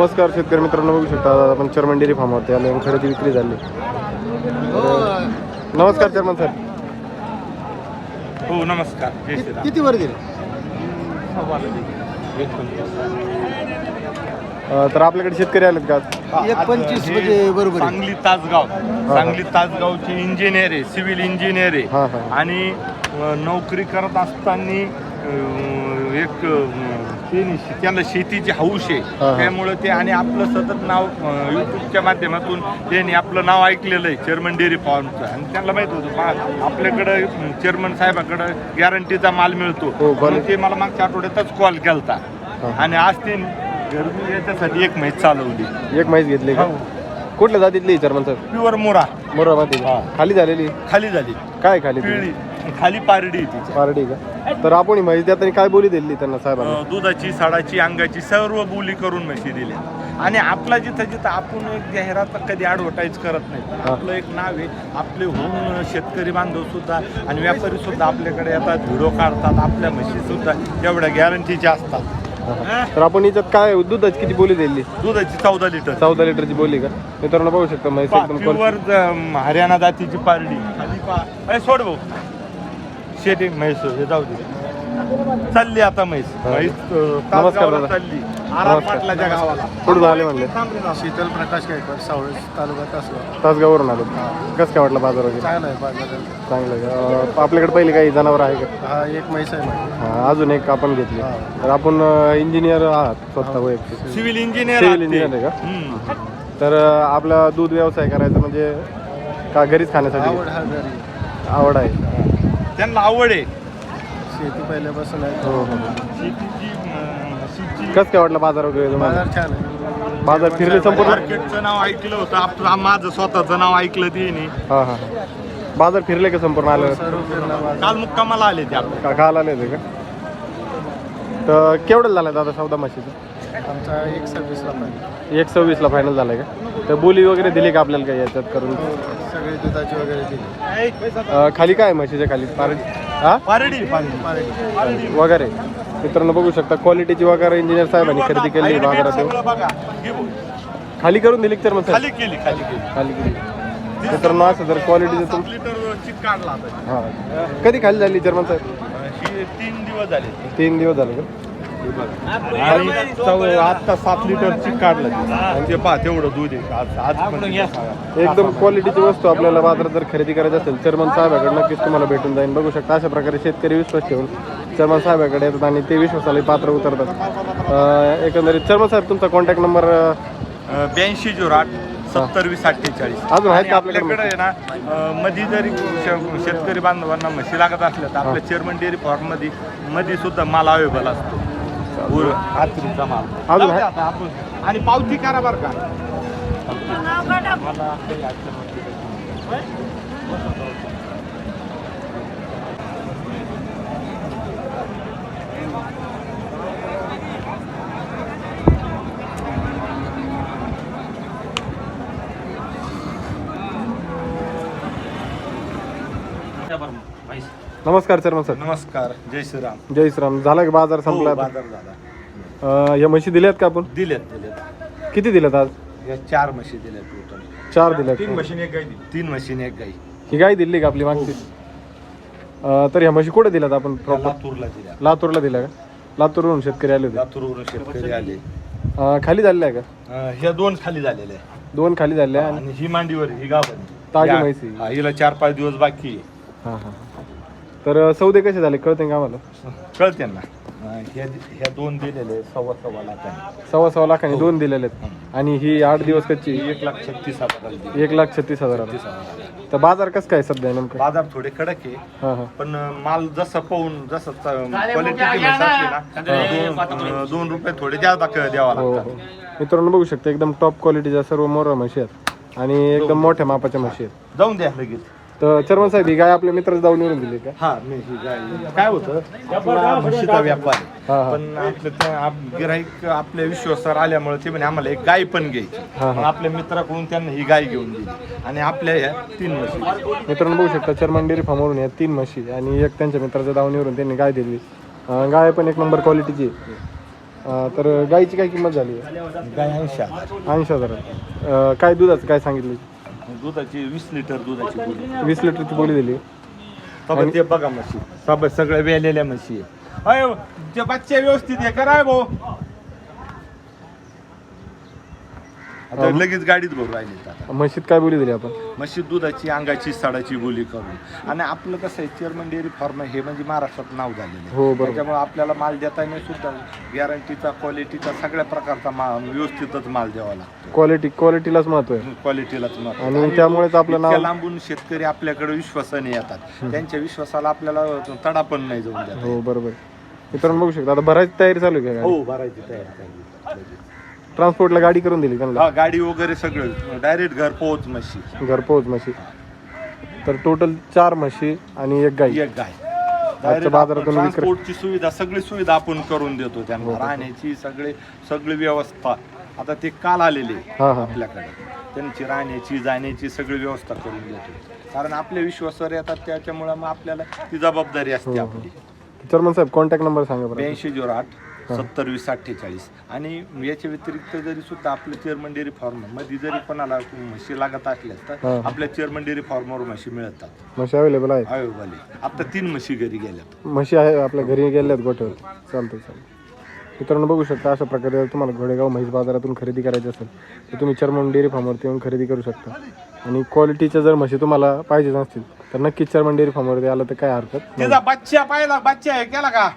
नमस्कार शेतकरी मित्रांनो बघू शकता आज आपण चर्मन डेअरी फार्मवरती आलो आणि खरेदी विक्री झाली. नमस्कार चर्मन सर. हो नमस्कार. जय श्रीराम. किती वर दिले? अ, तर आपल्याकडे शेतकरी आलेत का आज? एक आज पंचवीस हे म्हणजे बरोबर आहे. सांगली तासगाव. सांगली तासगावचे इंजिनियर आहे सिव्हिल इंजिनियर आहे. हा हा. आणि अ, नोकरी करत असताना अ, एक अ, ते त्यांना शेतीची हौस हा, आहे. हा. त्यामुळे ते आणि आपलं सतत नाव युट्यूबच्या माध्यमातून त्यांनी आपलं नाव ऐकलेलं आहे चेअरमन डेअरी फार्मचं आणि त्यांना माहीत होतं आपल्याकडं चेअरमन साहेबाकडं गॅरंटीचा माल मिळतो. हो. म्हणून ते मला मागच्या आठवड्यातच कॉल केलता. हा. आणि आज ते घरगुती याच्यासाठी एक म्हैस चालवली. एक म्हैस घेतली का? कुठल्या जातीतली चर्मन सर प्युअर मोरा. हा. खाली झालेली? खाली झाली. काय खाली? ती? खाली पारडी आहे पारडी का? तर आपण ही म्हैस देताना काय बोली दिली त्यांना साहेबांना? अं, दुधाची साडाची अंगाची सर्व बोली करून म्हशी दिल्या. आणि आपला जिथं जिथं आपण एक जाहिरात कधी ॲडव्हर्टाईज करत नाही हा. आपलं एक नाव आहे आपले होऊन शेतकरी बांधव सुद्धा आणि व्यापारी सुद्धा आपल्याकडे येतात व्हिडिओ काढतात आपल्या म्हशी सुद्धा तेवढ्या गॅरंटीच्या असतात. हा. तर आपण याच्यात काय दुधाची किती बोली दिली? दुधाची चौदा लिटर चौदा लिटरची बोली का? मित्रांनो बघू शकता म्हैस एकदम प्युअर हरियाणा जातीची पारडी. खाली पा. अरे सोड भाऊ. शेती म्हैस हे जाऊ दे. चालली आता म्हैस. हा. म्हैस अं, नमस्कार तासगावला दादा. चालली. आराम नमस्कार. पाटलाच्या गावाला. आले म्हणले? शीतल प्रकाश गायकवाड सावळे तालुका तासगाव. तासगाववरून आलो. कसं काय वाटलं बाजार वगैरे? चांगला आहे बाजार चांगलं आहे. का? अं, आपल्याकडे पहिली काही जनावर आहे का? हा एक म्हैस आहे माझी. हा, अजून एक आपण घेतली. हा. तर आपण इंजिनियर आहात स्वतः वैयक्तिक. सिव्हिल इंजिनियर Civil engineer आहे का? तर अं, आपला दूध व्यवसाय करायचा म्हणजे का घरीच खाण्यासाठी? आवड हा घरी. आवड आहे. त्यांना आवड आहे. शेती पहिल्यापासून आहे. हो हो. शेतीची अं, म्हशीची कसं काय वाटलं बाजार वगैरे तुम्हाला? बाजार छान आहे. बाजार फिरले संपूर्ण? मार्केटचं नाव ऐकलं होतं. आपलं माझं स्वतःचं नाव ऐकलं तिने. हा हा हा. बाजार फिरले का संपूर्ण आलं सर्व फिरला बाजार. काल मुक्कामाला आले ते आपल्या का काल आले होते का? तर केवढं झालं दादा चौदा म्हशीचं? आमचा एक सव्वीसला पाहिजे एक सव्वीसला फायनल झालं का? तर बोली वगैरे दिली का आपल्याला काही याच्यात करून? सगळी दुधाची वगैरे दिली. अं, खाली काय आहे म्हशीच्या खाली? पारडी. हा? पारडी. पारडी. वगैरे. मित्रांनो बघू शकता क्वालिटीची वगैरे इंजिनियर साहेबांनी खरेदी केली बाजारात भाऊ. खाली करून दिली तर मग खाली केली खाली केली. खाली केली. मित्रांनो असं जर क्वालिटीचं तुम काढला हा. कधी खाली झाली जर्मन साहेब? ही तीन दिवस झाले. तीन दिवस झाले का? आणि चौ- आता सात लिटर चिक काढलं. आणि ते पहा तेवढं दूध आहे. आज आज पण तिचं सांगा. एकदम क्वालिटीची वस्तू आपल्याला बाजारात जर खरेदी करायची असेल चर्मन साहेबाकडे नक्कीच तुम्हाला भेटून जाईल. बघू शकता अशा प्रकारे शेतकरी विश्वास ठेवून चर्मन साहेबाकडे येतात आणि ते विश्वासाला पात्र उतरतात. अं, एकंदरीत चर्मन साहेब तुमचा कॉन्टॅक्ट नंबर ब्याऐंशी झिरो आठ सत्तर वीस अठ्ठेचाळीस. अजून आहेत आणि का आपल्याकडे? आपल्याकडे आहे ना अं, मध्ये जरी श- शेतकरी बांधवांना म्हशी लागत असल्या तर आपल्या चेअरमन डेअरी फार्ममध्ये मध्ये सुद्धा माल अवेलेबल असतो. उर- खात्रीचा माल अजून आहे? आता आपण आणि पावती करा बरं का मला काही अडचण नाही. नमस्कार चर्मन सर. नमस्कार जय श्रीराम. जय श्रीराम. झाला का बाजार हो, संपला आता? बाजार झाला. अं, या म्हशी दिल्यात का आपण? दिलेत दिलेत किती दिल्यात आज? या चार म्हशी दिल्यात टोटल चार दिल्यात. तीन म्हशीने एक गाई दिली. तीन म्हशीने एक गाई ही गाय दिली का आपली मागची? अं, तर ह्या म्हशी कुठे दिल्यात आपण प्रॉपर लातूरला दिल्या. लातूरला दिल्या का? लातूरवरून शेतकरी आले होते. लातूरवरून शेतकरी आले. अं, खाली झालेल्या आहे का? अं, ह्या दोन खाली झालेल्या आहे दोन खाली झाल्या आणि आणि ही मांडीवर ही गाभण. ताजी या- म्हैस आहे. हा, हिला चार पाच दिवस बाकी आहे. हां हां. तर सौदे कसे झाले? कळते का आम्हाला? कळते ना. अं, ह्या ह्या दोन दिलेले सव्वा सव्वा लाखाने. सव्वा सव्वा लाखांनी दोन दिलेले आहेत. आणि ही आठ दिवस कच्ची? ही एक लाख छत्तीस हजार दिली. एक लाख छत्तीस हजार तर बाजार कसं काय सध्या नेमकं? बाजार थोडे कडक आहे. हां हां. पण अं, माल जसं पाहून जसं क्वालिटीची म्हैस असली ना दोन अं, दोन रुपये थोडे जादा क- द्यावा हो लागतात. हो मित्रांनो बघू शकता एकदम टॉप क्वालिटीच्या सर्व मोर म्हशी आहेत आणि एकदम मोठ्या मापाच्या म्हशी आहेत. जाऊन द्या लगेच. तर चर्मन साहेब ही गाय आपल्या मित्राच्या जाऊन निवडून दिली का? हा मी ही गाय काय होतं आपला म्हशीचा व्यापार आहे. हा, हा. पण आपलं त्या आप- गिऱ्हाईक आपल्या विश्वासावर आल्यामुळे ते म्हणे आम्हाला एक गाय पण घ्यायची. हा, हा. मग आपल्या मित्राकडून त्यांना ही गाय घेऊन दिली. आणि आपल्या ह्या तीन म्हशी. मित्रांनो बघू शकता चर्मन डेअरी फार्मवरून या तीन म्हशी आणि एक त्यांच्या मित्राच्या दावणीवरून त्यांनी गाय दिली. अं, गाय पण एक नंबर क्वालिटीची आहे. अं, तर गाईची काय किंमत झाली गाय ऐंशी ऐंशी हजार. काय दुधाचं काय सांगितलं? दुधाची वीस लिटर दुधाची वीस लिटरची बोली दिली. सगळं ते बघा म्हशी. सब सगळ्या वेलेल्या म्हशी आहे. अयो ते बच्चे व्यवस्थित आहे. कराय भाऊ आता लगेच गाडीत भरू राहिली आता. म्हशीत काय बोली दिली आपण? म्हशी दुधाची अंगाची साडाची बोली करून. आणि आपलं कसं आहे चेअरमन डेअरी फार्म हे म्हणजे महाराष्ट्रात नाव झालेलं हो, आहे बरोबर. त्याच्यामुळे आपल्याला माल देता नाही सुद्धा गॅरंटीचा क्वालिटीचा सगळ्या प्रकारचा माल व्यवस्थितच माल द्यावा लागतो. क्वालिटी क्वालिटीलाच महत्त्व आहे. क्वालिटीलाच महत्त्व. आणि त्यामुळेच आपलं इतक्या नाव लांबून शेतकरी आपल्याकडे विश्वासाने येतात. त्यांच्या विश्वासाला आपल्याला तडा पण नाही जाऊन देत हो बरोबर. मित्रांनो बघू शकता. आता भरायची तयारी चालू आहे का? हो भरायची तयारी. ट्रान्सपोर्टला गाडी करून दिली त्यांना? हा गाडी वगैरे सगळं. डायरेक्ट घर पोहोच म्हशी. घरपोच म्हशी. तर टोटल चार म्हशी आणि एक गाई. एक गाय आजच्या बाजारातून विक्री- ट्रान्सपोर्टची सुविधा सगळी सुविधा आपण करून देतो त्यांना. राहण्याची सगळे सगळी व्यवस्था. आता ते काल आलेले हा हा. आपल्याकडे. त्यांची राहण्याची जाण्याची सगळी व्यवस्था करून देतो. कारण आपल्या विश्वासावर येतात त्याच्यामुळे मग आपल्याला ती जबाबदारी असते हो, आपली. चर्मन साहेब कॉन्टॅक्ट नंबर सांगा बरं. ब्याऐंशी झिरो आठ सत्तर वीस अठ्ठेचाळीस. आणि याच्या व्यतिरिक्त जरी सुद्धा आपलं चेअरमन डेअरी फार्ममध्ये जरी कोणाला म्हशी लागत असल्या तर. आपल्या चेअरमन डेअरी फार्मवर म्हशी मिळतात. म्हशी अवेलेबल आहेत. आयोगाले आता तीन म्हशी घरी गेल्यात. म्हशी आहे आपल्या घरी गेल्यात गोठ्यावर. चालतंय चालतं मित्रांनो बघू शकता अशा प्रकारे जर तुम्हाला घोडेगाव म्हैस बाजारातून खरेदी करायची असेल तर तुम्ही चर्मन डेअरी फार्मवरती येऊन खरेदी करू शकता. आणि क्वालिटीच्या जर म्हशी तुम्हाला पाहिजे असतील तर नक्कीच चर्मन डेअरी फार्मवरती आलं तर काय हरकत नाही. बच्चा पाहिला बच्चा आहे केला का?